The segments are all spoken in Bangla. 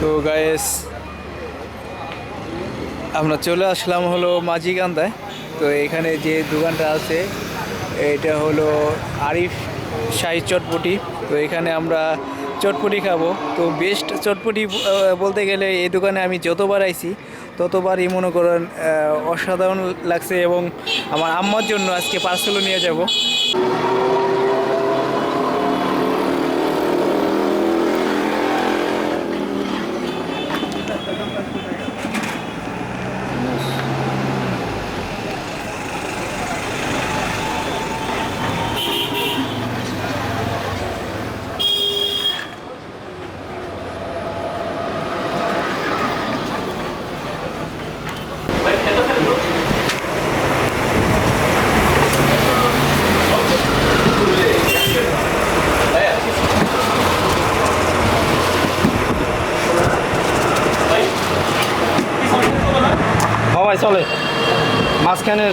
তো গায়েস আমরা চলে আসলাম হলো মাঝিকান্দায় তো এখানে যে দোকানটা আছে, এটা হলো আরিফ শাহি চটপটি। তো এখানে আমরা চটপটি খাব। তো বেস্ট চটপটি বলতে গেলে এই দোকানে আমি যতবার আইছি, ততবারই মনে করেন অসাধারণ লাগছে এবং আমার আম্মার জন্য আজকে পার্সেলও নিয়ে যাব হওয়াই চলে মাঝখানে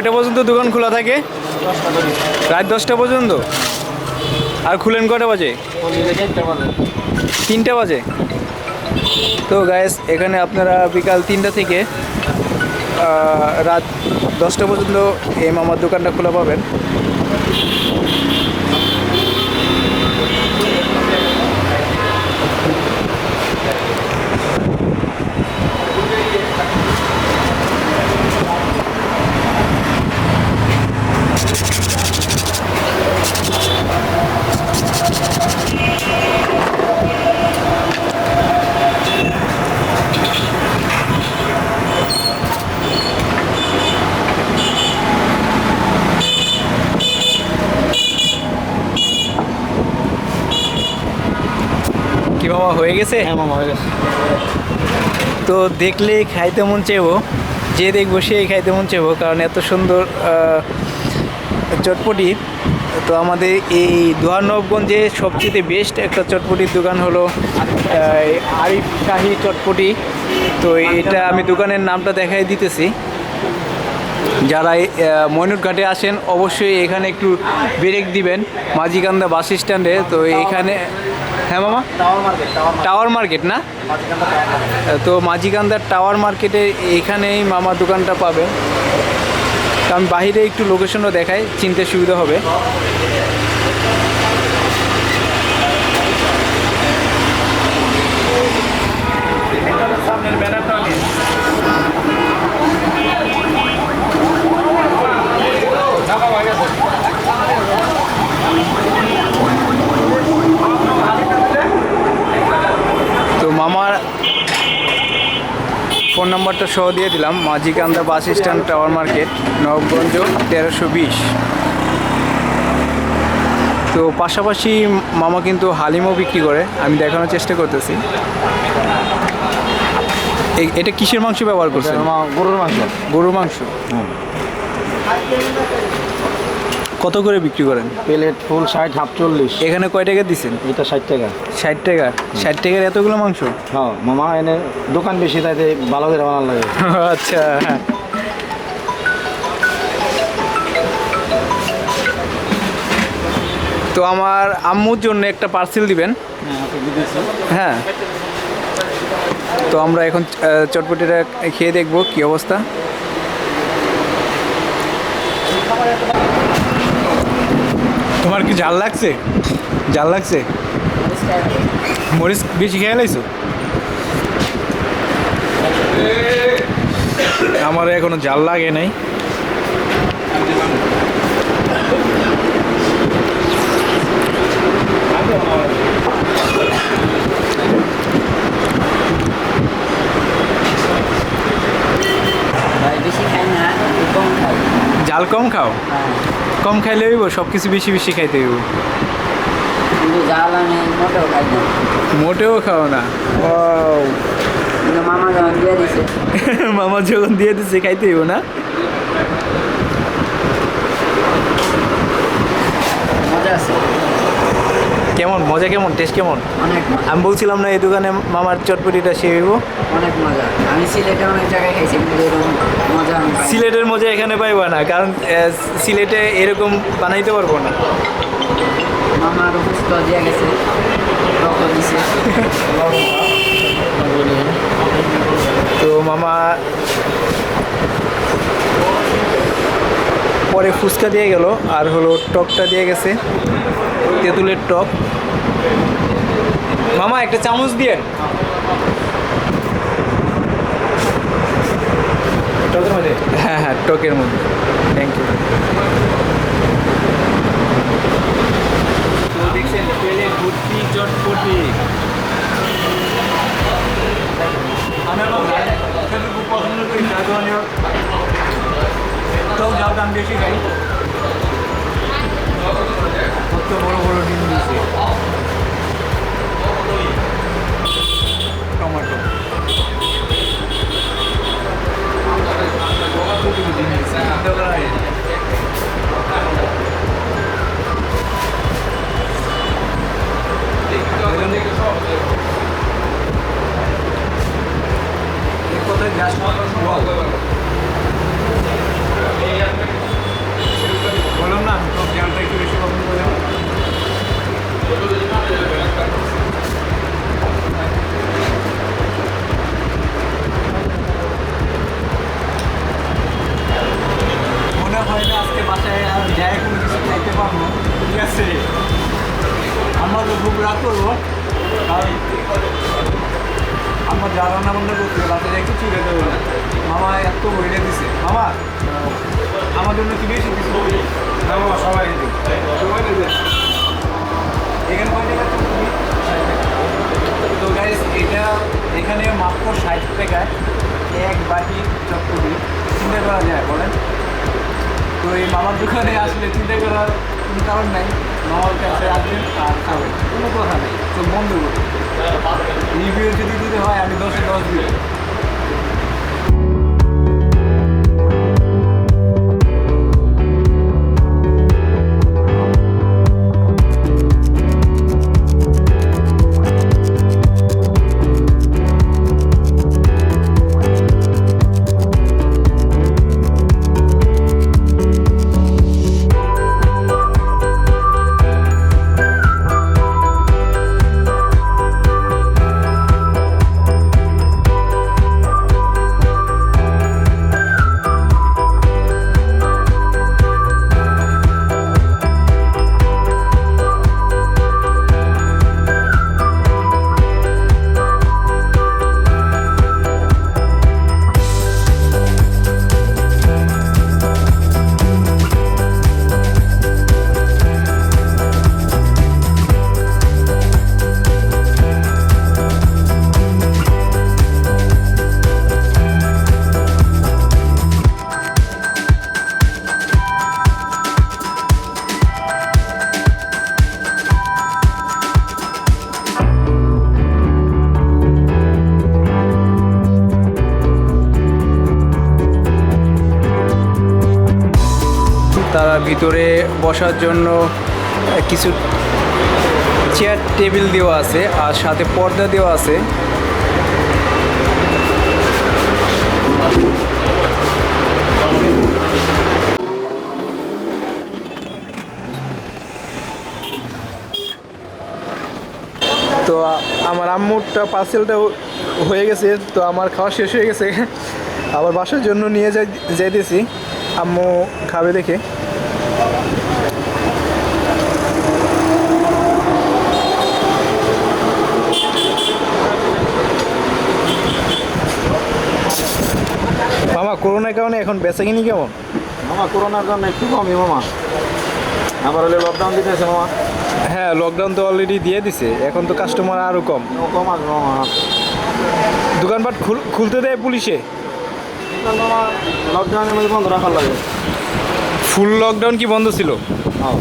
কয়টা পর্যন্ত দোকান খোলা থাকে? রাত দশটা পর্যন্ত? আর খুলেন কটা বাজে? তিনটা বাজে। তো গায়েস এখানে আপনারা বিকাল তিনটা থেকে রাত দশটা পর্যন্ত এই মামার দোকানটা খোলা পাবেন। কি মামা হয়ে গেছে? হ্যাঁ মামা হয়ে গেছে। তো দেখলে খাইতে মন চাইব যে দেখব সেই খাইতে মন চাইব কারণ এত সুন্দর চটপটি। তো আমাদের এই দোহানবগঞ্জে সবচেয়ে বেস্ট একটা চটপটির দোকান হলো আরিফ শাহি চটপটি। তো এটা আমি দোকানের নামটা দেখাই দিতেছি। যারা ময়নুরঘাটে আসেন, অবশ্যই এখানে একটু ব্রেক দিবেন। মাঝিকান্দা বাস স্ট্যান্ডে, তো এখানে হ্যাঁ মামা? টাওয়ার মার্কেট না? তো মাঝিকান্দার টাওয়ার মার্কেটে এখানেই মামার দোকানটা পাবে তো আমি বাহিরে একটু লোকেশনও দেখাই, চিনতে সুবিধা হবে সামনের ব্যানারটা নিয়ে হয়ে গেছে তো মামার ফোন নাম্বারটা সহ দিয়ে দিলাম। Majhikanda bus stand tower market Nabaganj তেরোশো বিশ। তো পাশাপাশি মামা কিন্তু হালিমও বিক্রি করে। আমি দেখানোর চেষ্টা করতেছি। এটা কিসের মাংস ব্যবহার করছে গরুর মাংস। গরুর মাংস। কত করে বিক্রি করেন? প্লেট ফুল ষাট হাফ চল্লিশ। এখানে কয় টাকা দিচ্ছেন এটা ষাট টাকা। ষাট টাকা। ষাট টাকার এতগুলো মাংস? হ্যাঁ মামা এনে দোকান বেশি তাইতে ভালো করে বানার লাগে। আচ্ছা। তো আমার আম্মুর জন্য একটা পার্সেল দিবেন। হ্যাঁ তো আমরা এখন চটপটিটা খেয়ে দেখব কি অবস্থা। তোমার কি জাল লাগছে? জাল লাগছে? মরিচ বেশি খেয়ে লাইছো? আমার এখনও জাল লাগে নাই। জাল কম খাও? কম খাইলে হইব সব কিছু বেশি বেশি খাইতে হইব। মোটেও খাও না। মামা যখন দিয়ে দিছে খাইতে হইব না? মজা আছে। কেমন? মজা কেমন? টেস্ট কেমন? অনেক আমি বলছিলাম না এই দোকানে মামার চটপটিটা সে হইব। অনেক মজা। আমি সিলেটে অনেক জায়গায় খাইছি কিন্তু এরকম মজা আমি সিলেটের মজা এখানে পাইবা না কারণ আহ, সিলেটে এরকম বানাইতে পারব না। মামা আরও ফুচকা দিয়ে গেছে দিছে। তো মামা পরে ফুচকা দিয়ে গেল আর হলো টকটা দিয়ে গেছে। তেঁতুলের টক। মামা একটা চামচ দিয়ে হ্যাঁ হ্যাঁ টকের মধ্যে। থ্যাংক ইউ যা রান্না বান্না করতে রাতে একটু চিড়ে দেবো না মামা এত বইলে দিছে। মামা, আমার জন্য কি বেশি কিছু না মামা, সবাই সবাই এখানে কয় তুমি? তো গাইস এটা এখানে মাত্র ষাট টাকায় এক বাটি চটপটি। চিন্তা করা যায়, বলেন। তো এই মামার দোকানে আসলে চিন্তা করার কোনো কারণ নাই। কোনো কথা নেই। তো বন্ধ করুন রিভিউ যদি দিতে হয় আমি দশে দশ দিব। বসার জন্য কিছু চেয়ার টেবিল দেওয়া আছে আর সাথে পর্দা দেওয়া আছে। তো আমার আম্মুরটা পার্সেলটা হয়ে গেছে, তো আমার খাওয়া শেষ হয়ে গেছে। আবার বাসার জন্য নিয়ে যাই, যাইতেছি। আম্মু খাবে দেখে। মামা করোনার কারণে এখন বেচা কিনি কেমন? মামা করোনার জন্য একটু কমই মামা। আবার হলে লকডাউন দিতেছে মামা। হ্যাঁ লকডাউন তো অলরেডি দিয়ে দিছে এখন তো কাস্টমার আরও কম। কম আসবে মামা। দোকানপাট খুল- খুলতে দেয় পুলিশে? মামা লকডাউনের মধ্যে বন্ধ রাখার লাগে। ফুল লকডাউন কি বন্ধ ছিল? হ্যাঁ।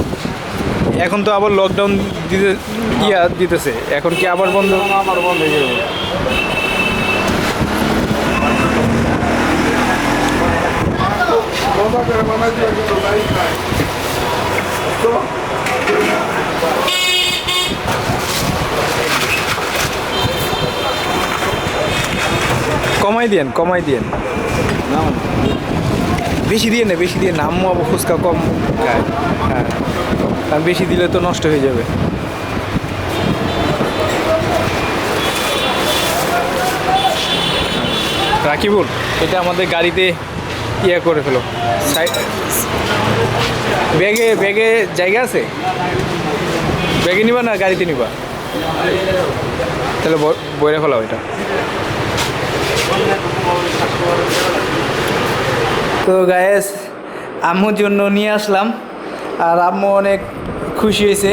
এখন তো আবার লকডাউন দিতে ইয়া দিতেছে। এখন কি আবার বন্ধ? আমার বন্ধ হয়ে যাবে। কমাই দিয়েন কমাই দিয়েন। না। বেশি দিয়ে না, বেশি দিয়ে নামও আবার ফুচকা কম খায়। হ্যাঁ বেশি দিলে তো নষ্ট হয়ে যাবে। রাকিবুল, এটা আমাদের গাড়িতে ইয়ে করে ফেলো। ব্যাগে ব্যাগে জায়গা আছে? ব্যাগে নিবা না গাড়িতে নিবা? তাহলে বইরে ফেলাও এটা। তো গায়েস আম্মুর জন্য নিয়ে আসলাম। আর আম্মু অনেক খুশি হয়েছে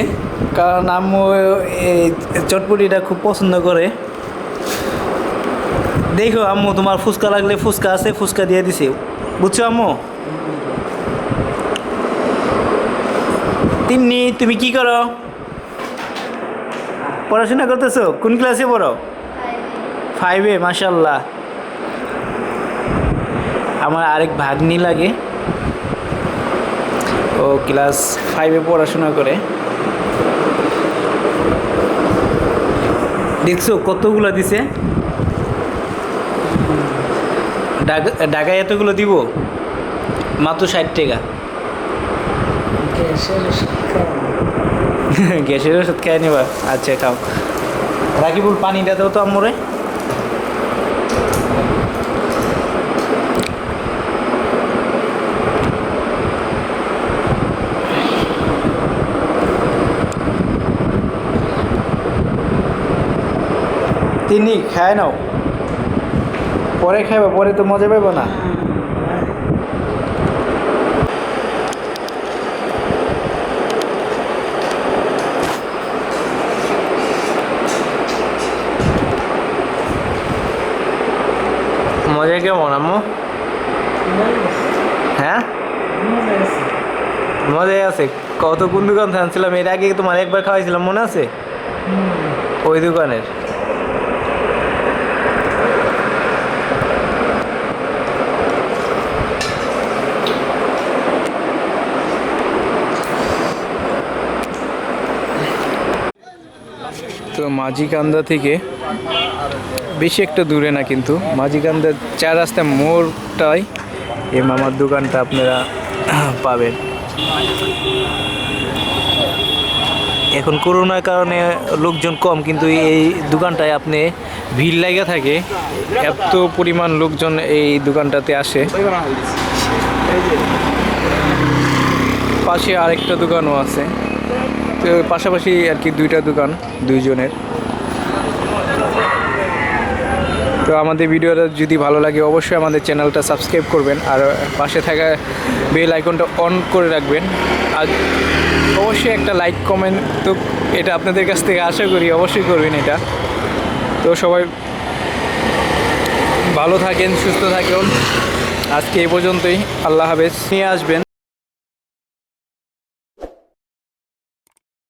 কারণ আম্মু এই চটপটিটা খুব পছন্দ করে। দেখো আম্মু তোমার ফুচকা লাগলে ফুচকা আছে ফুচকা দিয়ে দিছে। বুঝছ আম্মু? তিন্নি তুমি কি করো? পড়াশোনা করতেছো? কোন ক্লাসে পড়ো? ফাইভে মাসাল্লাহ আমার আরেক ভাগ্নি লাগে। ও ক্লাস ফাইভে পড়াশোনা করে। দেখছ কতগুলো দিছে? ঢাকা- ঢাকায় এতগুলো দিব? মাত্র ষাট টাকা। গ্যাসের ওষুধ খেয়ে নিবা। আচ্ছা খাও। রাকিবুল পানিটা দাও তো আমরে তিনি খায় নাও। পরে খাবে পরে তো মজা পাবো না। মজা কেমন আম্মু? হ্যাঁ? মজাই আছে। কত কোন দোকান থেকে আনছিলাম এর আগে তোমার একবার খাওয়াইছিলাম মনে আছে? ওই দোকানের। তো মাঝিকান্দা থেকে বেশি একটা দূরে না কিন্তু। মাঝিকান্দার চার রাস্তা মোড়টাই এই মামার দোকানটা আপনারা পাবেন। এখন করোনার কারণে লোকজন কম, কিন্তু এই দোকানটায় আপনি ভিড় লাগা থাকে। এত পরিমাণ লোকজন এই দোকানটাতে আসে। পাশে আরেকটা দোকানও আছে। তো পাশাপাশি আর কি দুইটা দোকান, দুইজনের। তো আমাদের ভিডিওটা যদি ভালো লাগে, অবশ্যই আমাদের চ্যানেলটা সাবস্ক্রাইব করবেন আর পাশে থাকা বেল আইকনটা অন করে রাখবেন। আর অবশ্যই একটা লাইক, কমেন্ট তো এটা আপনাদের কাছ থেকে আশা করি অবশ্যই করবেন এটা। তো সবাই ভালো থাকেন, সুস্থ থাকেন। আজকে এই পর্যন্তই, আল্লাহ হাফেজ। নিয়ে আসবেন।